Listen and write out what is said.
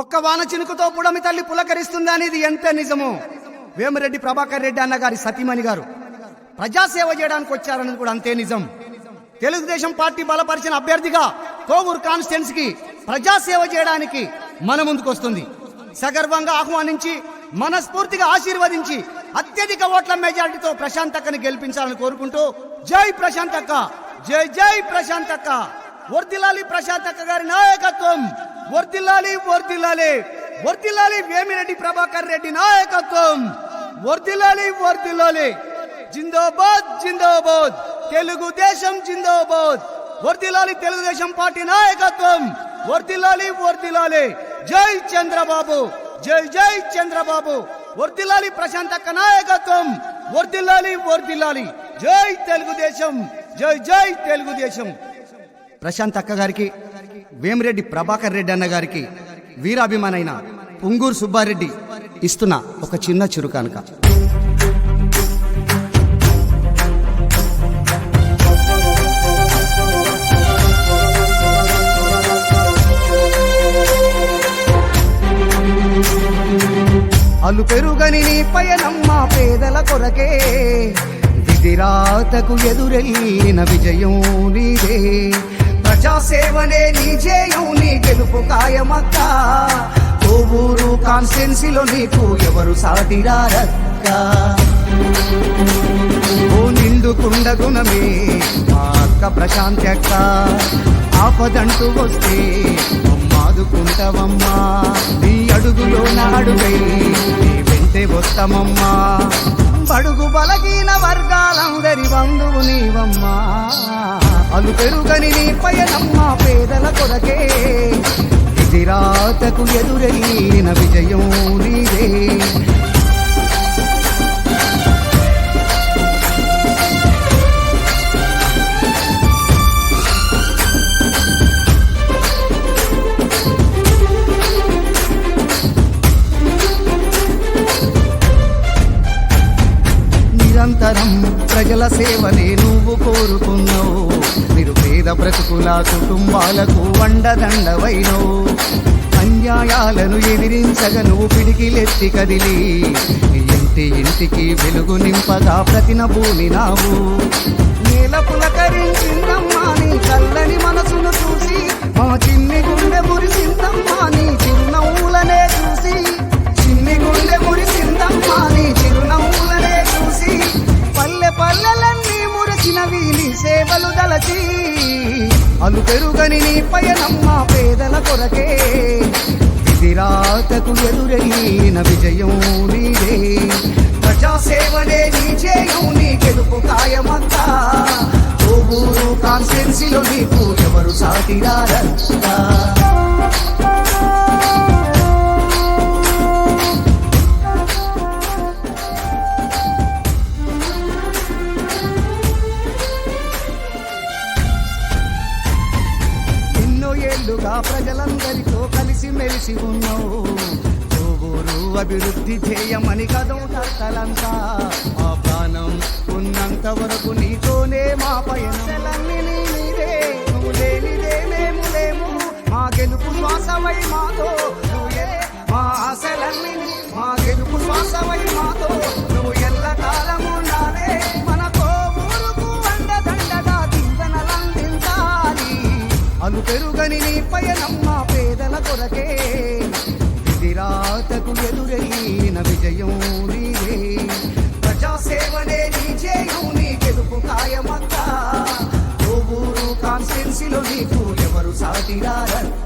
ఒక్క వాన చినుకుతో పుడమి తల్లి పులకరిస్తుంది అనేది ఎంత నిజమో? వేమిరెడ్డి ప్రభాకర్ రెడ్డి అన్న గారి సతీమణి గారు ప్రజాసేవ చేయడానికి వచ్చారన్నది కూడా అంతే నిజం. తెలుగుదేశం పార్టీ బలపరిచిన అభ్యర్థిగా కోవూరు కాన్స్టిట్యున్సీ కి ప్రజాసేవ చేయడానికి మన ముందుకొస్తుంది. సగర్వంగా ఆహ్వానించి మనస్ఫూర్తిగా ఆశీర్వదించి అత్యధిక ఓట్ల మెజారిటీతో ప్రశాంత్ అక్కని గెలిపించాలని కోరుకుంటూ జై ప్రశాంత్ అక్క జై జై ప్రశాంత్ అక్క. వర్దిలాలి ప్రశాంత్ అక్క గారి నాయకత్వం. వర్దిల్లాలి వర్దిల్లాలి. వర్దిల్లాలి వేమిరెడ్డి ప్రభాకర్ రెడ్డి నాయకత్వం. వర్దిల్లాలి వర్దిల్లాలి. జిందాబాద్ జిందాబాద్. తెలుగుదేశం జిందాబాద్. వర్దిల్లాలి తెలుగుదేశం పార్టీ నాయకత్వం. వర్దిల్లాలి వర్దిల్లాలి. జై చంద్రబాబు జై జై చంద్రబాబు. వర్దిల్లాలి ప్రశాంత్ అక్క నాయకత్వం. వర్దిల్లాలి వర్దిల్లాలి. జై తెలుగుదేశం జై జై తెలుగుదేశం. ప్రశాంత్ అక్క గారికి వేమిరెడ్డి ప్రభాకర్ రెడ్డి అన్న గారికి వీరాభిమానైన పుంగూరు సుబ్బారెడ్డి ఇస్తున్న ఒక చిన్న చురుకానుక. అల్లు పెరుగని నీ పయనమ్మ పేదల కొరకే దిగిరాతకు ఎదురెళ్ళిన విజయం నీదే. ప్రజాసేవనే నీ జయం నీ గెలుపు కాయమక్క కోవూరు కాన్స్టెన్సీలో నీకు ఎవరు సాటిరారక్క ఓ నిండుకుండ గుణమే మా అక్క ప్రశాంతి అక్క. ఆపదంటూ వస్తే అమ్మాదుకుంటావమ్మా. నీ అడుగులో నాడుగై నీ వెంటే వస్తామమ్మా. బడుగు బలహీన వర్గాలందరి బంధువు నీవమ్మా. అలు పెరుగని నీ పయనమ్మా పేదల కొరకే. ఎదిరాతకు ఎదురైన విజయం నీదే. ప్రజల సేవనే నువ్వు కోరుకున్నావు. నిరుపేద బ్రతుకుల కుటుంబాలకు వండదండవైనవు. అన్యాయాలను ఎదిరించగ నువ్వు పిడికిలెత్తి కదిలి. ఇంటి ఇంటికి వెలుగు నింపగా ప్రతిన భూమినావు నేల పులకరించిందమ్మా నీ సేవలు దలచి అలు పెరుగని నీ పయనమ్మ పేదల కొరకే. విధిరాతకు ఎదురైన విజయం నీదే. ప్రజాసేవనే నీ చేయం నీ గెలుపు కాయమంత కోవూరు కాన్స్టెన్సీలో నీకు ఎవరు సాటిరారంతా కలిసి మెలిసి ఉన్నావు. కోవూరు అభివృద్ధి చేయమని కదం కర్తలంతా. మా ప్రాణం ఉన్నంత వరకు నీతోనే మా పయనలన్నీ నీదే నువ్వు లేనిదే మేము లేము. మా గెలుపు శ్వాసమై మాతో మా ఆశలన్నీ మా గెలుపు శ్వాసమై మా అను పెరుగని నీ పయనమ్మ పేదల కొరకే. విధిరాతకు ఎదురైన విజయం నీవే. ప్రజాసేవనే నీ చేయం నీ గెలుపు కాయమక్క కోవూరు కాన్స్టెన్సీలో నీకు ఎవరు సాటిరారక్క?